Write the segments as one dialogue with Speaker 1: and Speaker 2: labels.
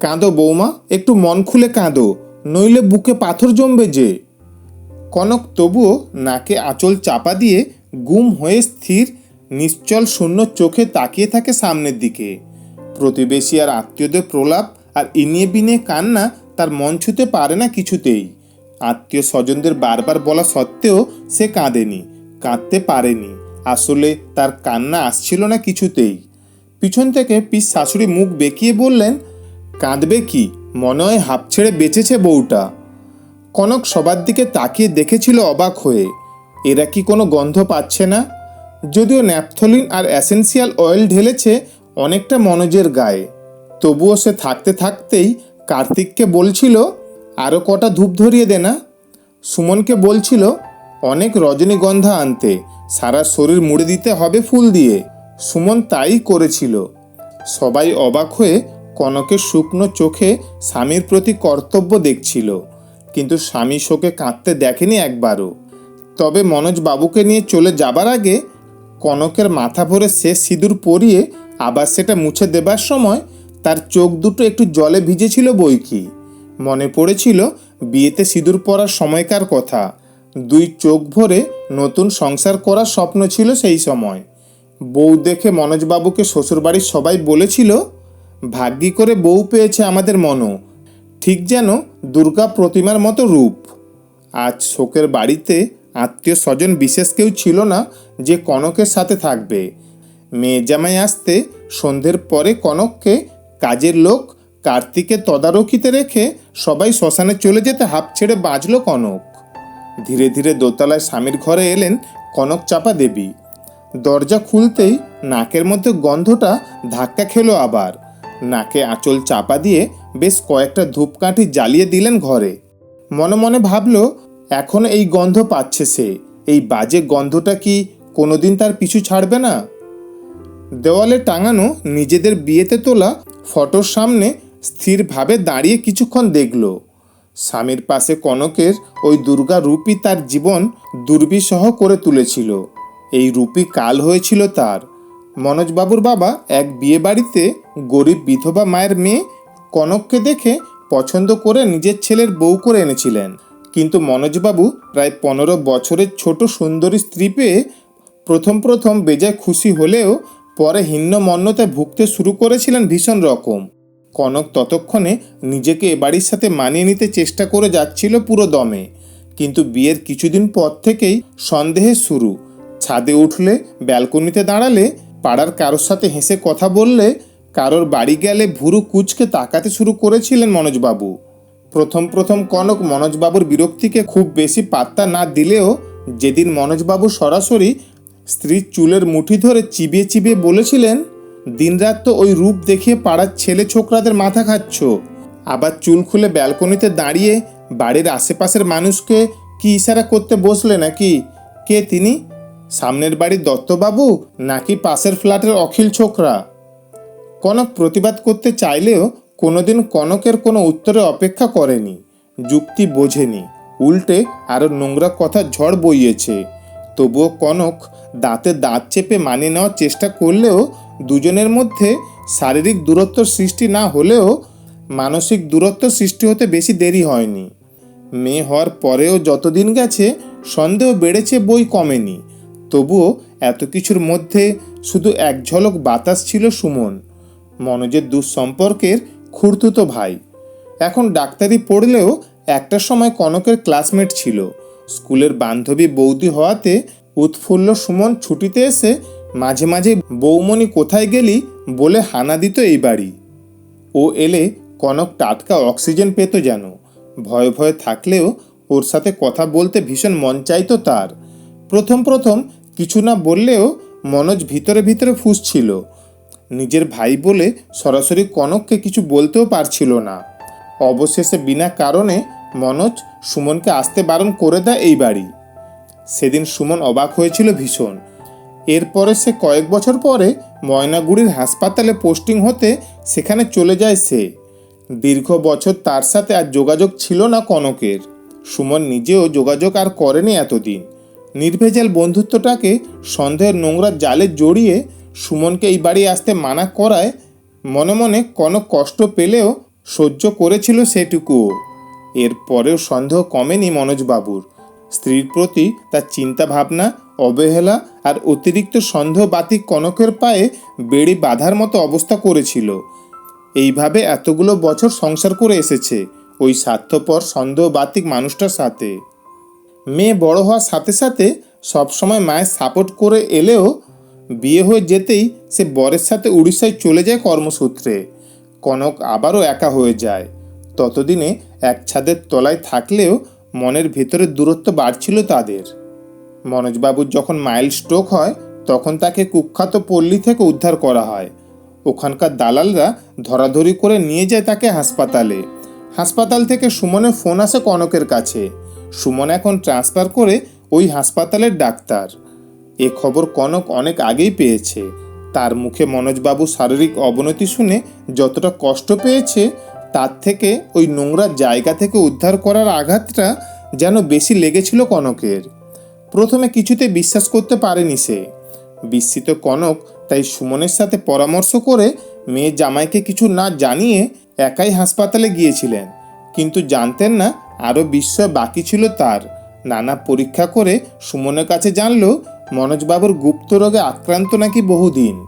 Speaker 1: কাঁদো বৌমা, একটু মন খুলে কাঁদো, নইলে বুকে পাথর জমবে যে। কনক তবুও নাকে আঁচল চাপা দিয়ে গুম হয়ে স্থির, নিশ্চল শূন্য চোখে তাকিয়ে থাকে সামনের দিকে। প্রতিবেশী আর আত্মীয়দের প্রলাপ আর ইনিয়ে বিনিয়ে কান্না তার মন ছুতে পারে না কিছুতেই। আত্মীয় স্বজনদের বারবার বলা সত্ত্বেও সে কাঁদেনি, কাঁদতে পারেনি, আসলে তার কান্না আসছিল না কিছুতেই। পিছন থেকে পিস শাশুড়ি মুখ বেঁকিয়ে বললেন কাঁদবে কি? মনে হয় হাঁপ ছেড়ে বেঁচেছে বউটা। কনক সবার দিকে তাকিয়ে দেখেছিল অবাক হয়ে। এরা কি কোনো গন্ধ পাচ্ছে না? যদিও ন্যাপথলিন আর অ্যাসেন্সিয়াল অয়েল ঢেলেছে অনেকটা মনোজের গায়ে। তবুও সে থাকতে থাকতেই কার্তিককে বলছিল আরও কটা ধূপ ধরিয়ে দে না। সুমনকে বলছিল, অনেক রজনীগন্ধা আনতে, সারা শরীর মুড়ে দিতে হবে ফুল দিয়ে। সুমন তাই করেছিল। সবাই অবাক হয়ে কনকের শুকনো চোখে স্বামীর প্রতি কর্তব্য দেখছিল। কিন্তু স্বামী শোকে কাঁদতে দেখেনি একবারও। তবে মনোজ বাবুকে নিয়ে চলে যাবার আগে কনকের মাথা ভরে শেষ সিঁদুর পরিয়ে আবার সেটা মুছে দেবার সময় তার চোখ দুটো একটু জলে ভিজেছিল বই কি মনে পড়েছিল বিয়েতে সিঁদুর পরার সময়কার কথা। দুই চোখ ভরে নতুন সংসার করার স্বপ্ন ছিল সেই সময়। বউ দেখে মনোজবাবুকে শ্বশুরবাড়ির সবাই বলেছিল ভাগ্যি করে বউ পেয়েছে আমাদের মনো। ঠিক যেন দুর্গা প্রতিমার মতো রূপ। আজ শোকের বাড়িতে আত্মীয় স্বজন বিশেষ কেউ ছিল না যে কনকের সাথে থাকবে। মেয়ে জামাই আসতে সন্ধ্যের পরে কনককে কাজের লোক কার্তিকে তদারকিতে রেখে সবাই শ্মশানে চলে যেতে হাঁপ ছেড়ে বাঁচল কনক। ধীরে ধীরে দোতলায় স্বামীর ঘরে এলেন কনক চাপা দেবী। দরজা খুলতেই নাকের মধ্যে গন্ধটা ধাক্কা খেলো আবার। নাকে আঁচল চাপা দিয়ে বেশ কয়েকটা ধূপকাঠি জ্বালিয়ে দিলেন ঘরে। মনে মনে ভাবলো, এখন এই গন্ধ পাচ্ছে সে। এই বাজে গন্ধটা কি কোনোদিন তার পিছু ছাড়বে না? দেওয়ালে টাঙানো নিজেদের বিয়েতে তোলা ফটোর সামনে স্থিরভাবে দাঁড়িয়ে কিছুক্ষণ দেখল। স্বামীর পাশে কনকের ওই দুর্গা রূপই তার জীবন দুর্বিসহ করে তুলেছিল। এই রূপই কাল হয়েছিল তার। মনোজবাবুর বাবা এক বিয়ে বাড়িতে গরিব বিধবা মায়ের মেয়ে কনককে দেখে পছন্দ করে নিজের ছেলের বউ করে এনেছিলেন। কিন্তু মনোজবাবু প্রায় পনেরো বছরের ছোট সুন্দরী স্ত্রী পেয়ে প্রথম প্রথম বেজায় খুশি হলেও পরে হিন্নমন্যতায় ভুগতে শুরু করেছিলেন ভীষণ রকম। কনক ততক্ষণে নিজেকে এ বাড়ির সাথে মানিয়ে নিতে চেষ্টা করে যাচ্ছিল পুরো দমে। কিন্তু বিয়ের কিছুদিন পর থেকেই সন্দেহের শুরু। ছাদে উঠলে, ব্যালকনিতে দাঁড়ালে, পাড়ার কারোর সাথে হেসে কথা বললে কারোর বাড়ি গেলে ভুরু কুচকে তাকাতে শুরু করেছিলেন মনোজবাবু। প্রথম প্রথম কনক মনোজবাবুর বিরক্তিকে খুব বেশি পাত্তা না দিলেও যেদিন মনোজবাবু সরাসরি স্ত্রীর চুলের মুঠি ধরে চিবিয়ে চিবিয়ে বলেছিলেন, দিনরাত তো ওই রূপ দেখিয়ে পাড়ার ছেলে ছোকরাদের মাথা খাচ্ছ। আবার চুল খুলে ব্যালকনিতে দাঁড়িয়ে বাড়ির আশেপাশের মানুষকে কি ইশারা করতে বসলে নাকি? কে তিনি? সামনের বাড়ির দত্তবাবু নাকি পাশের ফ্ল্যাটের অখিল ছোকরা? কনক প্রতিবাদ করতে চাইলেও কোনোদিন কনকের কোনো উত্তরে অপেক্ষা করেনি। যুক্তি বোঝেনি। উল্টে আরও নোংরা কথা ঝড় বইয়েছে। তবুও কনক দাঁতে দাঁত চেপে মানিয়ে নেওয়ার চেষ্টা করলেও দুজনের মধ্যে শারীরিক দূরত্ব সৃষ্টি না হলেও মানসিক দূরত্ব সৃষ্টি হতে বেশি দেরি হয়নি। মেয়ে হওয়ার পরেও যতদিন গেছে সন্দেহ বেড়েছে, বই কমেনি। তবুও এত কিছুর মধ্যে শুধু এক ঝলক বাতাস ছিল সুমন। মনোজের দুঃসম্পর্কের খুঁড়তুতো ভাই। এখন ডাক্তারি পড়লেও একটা সময় কনকের ক্লাসমেট ছিল। স্কুলের বান্ধবী বৌদি হওয়াতে উৎফুল্ল সুমন ছুটিতে এসে মাঝে মাঝে, বৌমণি কোথায় গেলি? বলে হানা দিত এই বাড়ি। ও এলে কনক টাটকা অক্সিজেন পেত যেন। ভয়ে ভয়ে থাকলেও ওর সাথে কথা বলতে ভীষণ মন চাইতো তার। প্রথম প্রথম কিছু না বললেও মনোজ ভিতরে ভিতরে ফুসছিল। নিজের ভাই বলে সরাসরি কনককে কিছু বলতেও পারছিল না। অবশেষে বিনা কারণে মনোজ সুমনকে আসতে বারণ করে দেয় এই বাড়ি। সেদিন সুমন অবাক হয়েছিল ভীষণ। এরপরে সে কয়েক বছর পরে ময়নাগুড়ির হাসপাতালে পোস্টিং হতে সেখানে চলে যায় সে। দীর্ঘ বছর তার সাথে আর যোগাযোগ ছিল না কনকের। সুমন নিজেও যোগাযোগ আর করেনি এতদিন। নির্ভেজাল বন্ধুত্বটাকে সন্দেহের নোংরা জালে জড়িয়ে সুমনকে এই বাড়ি আসতে মানা করায় মনে মনে কোনো কষ্ট পেলেও সহ্য করেছিল সেটুকুও এরপরেও সন্দেহ কমেনি মনোজবাবুর স্ত্রীর প্রতি তার চিন্তা ভাবনা অবহেলা আর অতিরিক্ত সন্দেহবাতিক কনকের পায়ে বেড়ি বাঁধার মতো অবস্থা করেছিল। এইভাবে এতগুলো বছর সংসার করে এসেছে ওই স্বার্থপর সন্দেহবাতিক মানুষটার সাথে। মেয়ে বড় হওয়ার সাথে সাথে সবসময় মায়ের সাপোর্ট করে এলেও বিয়ে হয়ে যেতেই সে বরের সাথে উড়িষ্যায় চলে যায় কর্মসূত্রে। কনক আবারও একা হয়ে যায়। ততদিনে এক ছাদের তলায় থাকলেও মনের ভেতরে দূরত্ব বাড়ছিল তাদের। মনোজবাবুর যখন মাইল স্ট্রোক হয়, তখন তাকে কুখ্যাত পল্লী থেকে উদ্ধার করা হয়। ওখানকার দালালরা ধরাধরি করে নিয়ে যায় তাকে হাসপাতালে। হাসপাতাল থেকে সুমনের ফোন আসে কনকের কাছে। সুমন এখন ট্রান্সফার করে ওই হাসপাতালের ডাক্তার। এ খবর কনক অনেক আগেই পেয়েছে। তার মুখে মনোজবাবু শারীরিক অবনতি শুনে যতটা কষ্ট পেয়েছে, তার থেকে ওই নোংরা জায়গা থেকে উদ্ধার করার আঘাতটা যেন বেশি লেগেছিল কনকের। প্রথমে কিছুতে বিশ্বাস করতে পারেনি সে। বিস্মিত কনক তাই সুমনের সাথে পরামর্শ করে মেয়ে জামাইকে কিছু না জানিয়ে একাই হাসপাতালে গিয়েছিলেন। কিন্তু জানতেন না আরও বিস্ময় বাকি ছিল তার। নানা পরীক্ষা করে সুমনের কাছে জানলো মনোজবাবুর গুপ্ত রোগে আক্রান্ত নাকি বহুদিন?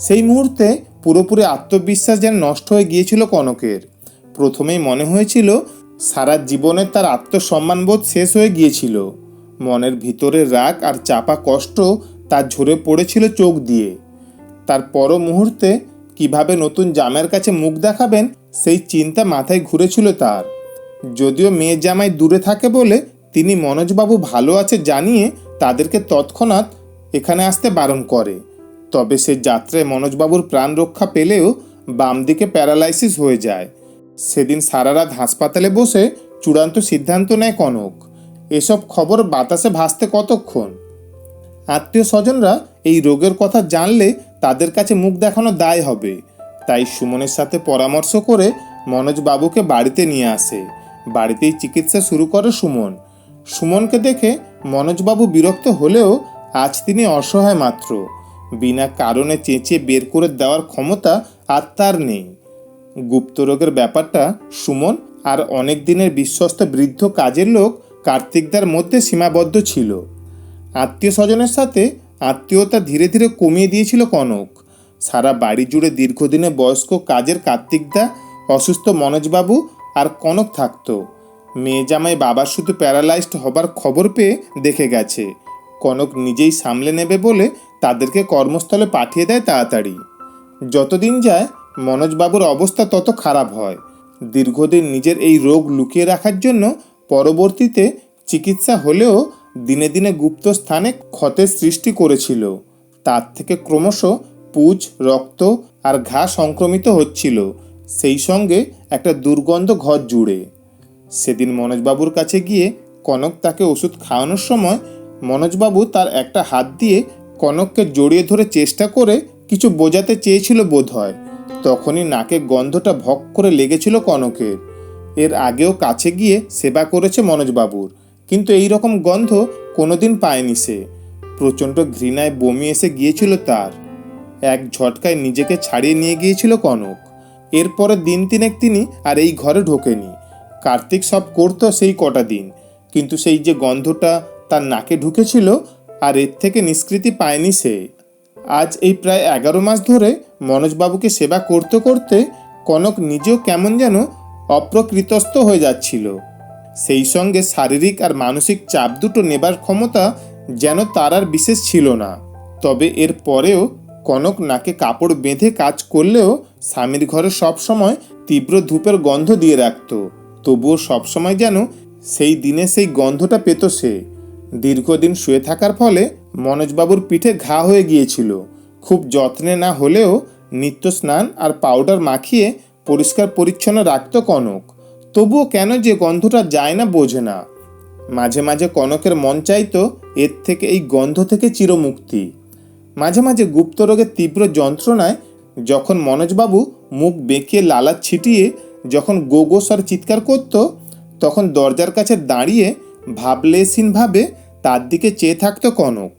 Speaker 1: সেই মুহূর্তে পুরোপুরি আত্মবিশ্বাস যেন নষ্ট হয়ে গিয়েছিল কনকের। প্রথমেই মনে হয়েছিল, সারা জীবনে তার আত্মসম্মানবোধ শেষ হয়ে গিয়েছিল। মনের ভিতরে রাগ আর চাপা কষ্ট তার ঝরে পড়েছিল চোখ দিয়ে। তার পর মুহূর্তে কীভাবে নতুন জামাইয়ের কাছে মুখ দেখাবেন, সেই চিন্তা মাথায় ঘুরেছিল তার। যদিও মেয়ে জামাই দূরে থাকে বলে তিনি মনোজবাবু ভালো আছে জানিয়ে তাদেরকে তৎক্ষণাৎ এখানে আসতে বারণ করে। তবে সে যাত্রায় মনোজবাবুর প্রাণ রক্ষা পেলেও বাম দিকে প্যারালাইসিস হয়ে যায়। সেদিন সারা রাত হাসপাতালে বসে চূড়ান্ত সিদ্ধান্ত নেয় কনক। এসব খবর বাতাসে ভাসতে কতক্ষণ? আত্মীয় স্বজনরা এই রোগের কথা জানলে তাদের কাছে মুখ দেখানো দায় হবে। তাই সুমনের সাথে পরামর্শ করে মনোজবাবুকে বাড়িতে নিয়ে আসে। বাড়িতেই চিকিৎসা শুরু করে সুমন। সুমনকে দেখে মনোজবাবু বিরক্ত হলেও আজ তিনি অসহায় মাত্র। বিনা কারণে চেঁচিয়ে বের করে দেওয়ার ক্ষমতা আর তার নেই। গুপ্ত রোগের ব্যাপারটা সুমন আর অনেক দিনের বিশ্বস্ত বৃদ্ধ কাজের লোক কার্তিকদার মধ্যে সীমাবদ্ধ ছিল। আত্মীয় স্বজনের সাথে আত্মীয়তা ধীরে ধীরে কমিয়ে দিয়েছিল কনক। সারা বাড়ি জুড়ে দীর্ঘদিনে বয়স্ক কাজের কার্তিকদা, অসুস্থ মনোজবাবু আর কনক থাকতো। মেয়ে জামাই বাবার শুধু প্যারালাইজড হবার খবর পেয়ে দেখে গেছে। কনক নিজেই সামলে নেবে বলে তাদেরকে কর্মস্থলে পাঠিয়ে দেয় তাড়াতাড়ি। যতদিন যায়, মনোজবাবুর অবস্থা তত খারাপ হয়। দীর্ঘদিন নিজের এই রোগ লুকিয়ে রাখার জন্য পরবর্তীতে চিকিৎসা হলেও দিনে দিনে গুপ্ত স্থানে ক্ষতের সৃষ্টি করেছিল। তার থেকে ক্রমশ পুজ, রক্ত আর ঘা সংক্রমিত হচ্ছিল। সেই সঙ্গে একটা দুর্গন্ধ ঘর জুড়ে। সেদিন মনোজবাবুর কাছে গিয়ে কনক তাকে ওষুধ খাওয়ানোর সময় মনোজবাবু তার একটা হাত দিয়ে কনককে জড়িয়ে ধরে চেষ্টা করে কিছু বোঝাতে চেয়েছিল বোধ হয় তখনই নাকে গন্ধটা ভক করে লেগেছিল কনকের। এর আগেও কাছে গিয়ে সেবা করেছে মনোজবাবুর, কিন্তু এই রকম গন্ধ কোনোদিন পায়নি সে। প্রচণ্ড ঘৃণায় বমি এসে গিয়েছিল তার। এক ঝটকায় নিজেকে ছাড়িয়ে নিয়ে গিয়েছিল কনক। এরপরে দিন তিনেক তিনি আর এই ঘরে ঢোকেনি। কার্তিক সব করতো সেই কটা দিন। কিন্তু সেই যে গন্ধটা তার নাকে ঢুকেছিল আর এর থেকে নিষ্কৃতি পায়নি সে। আজ এই প্রায় এগারো মাস ধরে মনোজবাবুকে সেবা করতে করতে কনক নিজেও কেমন যেন অপ্রকৃতস্থ হয়ে যাচ্ছিল। সেই সঙ্গে শারীরিক আর মানসিক চাপ দুটো নেবার ক্ষমতা যেন তার আর বিশেষ ছিল না। তবে এর পরেও কনক নাকে কাপড় বেঁধে কাজ করলেও স্বামীর ঘরে সবসময় তীব্র ধূপের গন্ধ দিয়ে রাখত। তবুও সবসময় যেন সেই দিনে সেই গন্ধটা পেত সে। দীর্ঘদিন শুয়ে থাকার ফলে মনোজবাবুর পিঠে ঘা হয়ে গিয়েছিল। খুব যত্নে না হলেও নিত্য স্নান আর পাউডার মাখিয়ে পরিষ্কার পরিচ্ছন্ন রাখত কনক। তবুও কেন যে গন্ধটা যায় না বোঝে না। মাঝে মাঝে কনকের মন চাইতো এর থেকে এই গন্ধ থেকে চিরমুক্তি। মাঝে মাঝে গুপ্ত রোগের তীব্র যন্ত্রণায় যখন মনোজবাবু মুখ বেঁকিয়ে লালা ছিটিয়ে যখন গো গো স্বর চিৎকার করত, তখন দরজার কাছে দাঁড়িয়ে ভাবলেসীনভাবে তার দিকে চেয়ে থাকতো কনক।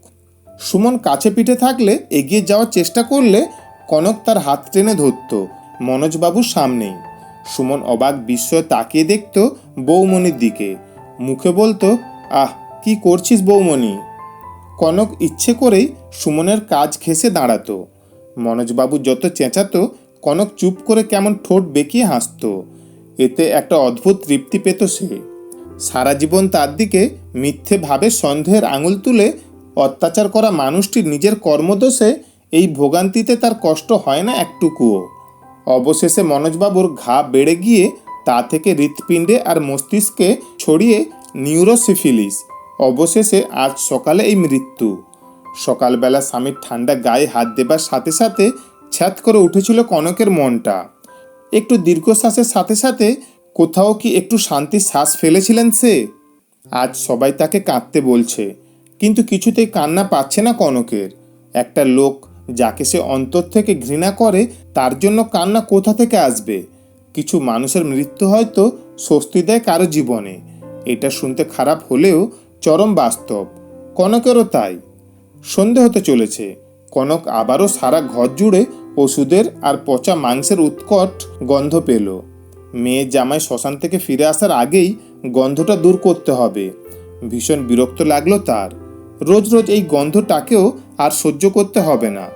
Speaker 1: সুমন কাছে পিঠে থাকলে এগিয়ে যাওয়ার চেষ্টা করলে কনক তার হাত টেনে ধরত মনোজবাবুর সামনেই। সুমন অবাক বিস্ময়ে তাকিয়ে দেখত বৌমণির দিকে। মুখে বলতো, আহ, কি করছিস বৌমণি কনক ইচ্ছে করেই সুমনের কাজ ঘেঁষে দাঁড়াতো। মনোজবাবু যত চেঁচাতো কনক চুপ করে কেমন ঠোঁট বেঁকিয়ে হাসতো। এতে একটা অদ্ভুত তৃপ্তি পেত সে। সারা জীবন তার দিকে মিথ্যে ভাবে সন্দেহের আঙুল তুলে অত্যাচার করা মানুষটির নিজের কর্মদোষে এই ভোগান্তিতে তার কষ্ট হয় না একটুকুও। অবশেষে মনোজবাবুর ঘা বেড়ে গিয়ে তা থেকে হৃৎপিণ্ডে আর মস্তিষ্কে ছড়িয়ে নিউরোসিফিলিস। অবশেষে আজ সকালে এই মৃত্যু। সকালবেলা স্বামীর ঠান্ডা গায়ে হাত দেবার সাথে সাথে ছ্যাত করে উঠেছিল কনকের মনটা। একটু দীর্ঘশ্বাসের সাথে সাথে কোথাও কি একটু শান্তির শ্বাস ফেলেছিলেন সে? আজ সবাই তাকে কাঁদতে বলছে, কিন্তু কিছুতেই কান্না পাচ্ছে না কনকের। একটা লোক যাকে সে অন্তর থেকে ঘৃণা করে, তার জন্য কান্না কোথা থেকে আসবে? কিছু মানুষের মৃত্যু হয়তো স্বস্তি দেয় কারও জীবনে। এটা শুনতে খারাপ হলেও চরম বাস্তব। কনকেরও তাই। সন্ধে হতে চলেছে। কনক আবারও সারা ঘর জুড়ে ওষুধের আর পচা মাংসের উৎকট গন্ধ পেল। মেয়ে জামাই শ্মশান থেকে ফিরে আসার আগেই গন্ধটা দূর করতে হবে। ভীষণ বিরক্ত লাগল তার। রোজ রোজ এই গন্ধটাকেও আর সহ্য করতে হবে না।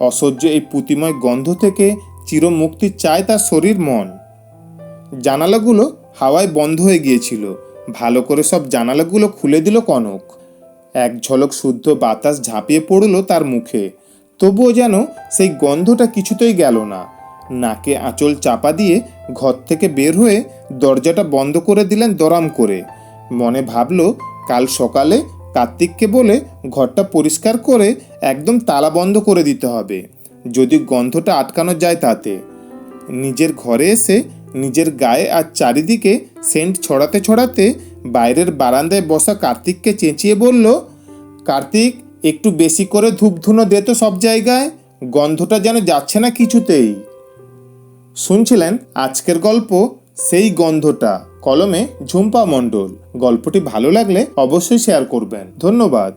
Speaker 1: অসহ্য এই পুতিময় গন্ধ থেকে চিরমুক্তি চায় তার শরীর মন। জানালাগুলো হাওয়ায় বন্ধ হয়ে গিয়েছিল। ভালো করে সব জানালাগুলো খুলে দিল কনক। এক ঝলক শুদ্ধ বাতাস ঝাঁপিয়ে পড়ল তার মুখে। তবুও যেন সেই গন্ধটা কিছুতেই গেল না। নাকে আঁচল চাপা দিয়ে ঘর থেকে বের হয়ে দরজাটা বন্ধ করে দিলেন দরাম করে। মনে ভাবলো, কাল সকালে কার্তিককে বলে ঘরটা পরিষ্কার করে একদম তালা বন্ধ করে দিতে হবে, যদি গন্ধটা আটকানো যায় তাতে। নিজের ঘরে এসে নিজের গায়ে আর চারিদিকে সেন্ট ছড়াতে ছড়াতে বাইরের বারান্দায় বসা কার্তিককে চেঁচিয়ে বলল, কার্তিক একটু বেশি করে ধূপধুনো দে তো সব জায়গায়, গন্ধটা যেন যাচ্ছে না কিছুতেই। শুনছিলেন আজকের গল্প সেই গন্ধটা, কলমে ঝুম্পা মণ্ডল। গল্পটি ভালো লাগলে অবশ্যই শেয়ার করবেন। ধন্যবাদ।